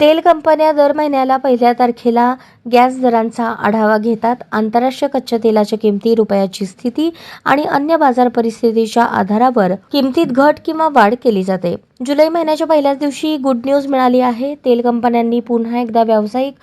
तेल कंपन्या दर महिन्याला पहिल्या तारखेला गॅस दरांचा आढावा घेतात. आंतरराष्ट्रीय कच्च्या तेलाच्या किमती रुपयाची स्थिती आणि अन्य बाजार परिस्थितीच्या आधारावर किमतीत घट किंवा वाढ केली जाते. जुलै महिन्याच्या पहिल्याच दिवशी गुड न्यूज मिळाली आहे. तेल कंपन्यांनी पुन्हा एकदा व्यावसायिक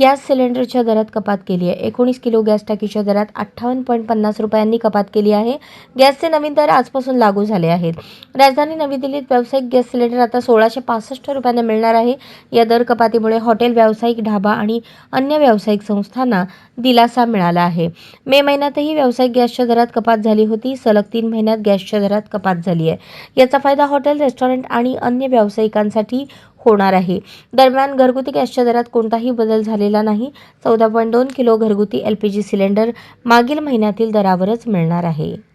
गॅस सिलेंडरच्या दरात कपात केली आहे. एकोणीस किलो गॅस टाकीच्या दरात अठ्ठावन्न पॉईंट पन्नास रुपयांनी कपात केली आहे. गॅसचे नवीन दर आजपासून लागू झाले आहेत. राजधानी नवी दिल्लीत व्यावसायिक गॅस सिलेंडर आता सोळाशे पासष्ट रुपयांना मिळणार आहे. या दरकपातीमुळे हॉटेल व्यावसायिक ढाबा आणि अन्य व्यावसायिक संस्थांना दिलासा मिळाला आहे. मे महिन्यातही व्यावसायिक गॅसच्या दरात कपात झाली होती. सलग तीन महिन्यात गॅसच्या दरात कपात झाली आहे. याचा फायदा हॉटेल रेस्टॉरंट आणि अन्य व्यावसायिकांसाठी होणार आहे. दरम्यान घरगुती गॅसच्या दरात कोणताही बदल झालेला नाही. चौदा पॉईंट दोन किलो घरगुती एल पी जी सिलेंडर मागील महिन्यातील दरावरच मिळणार आहे.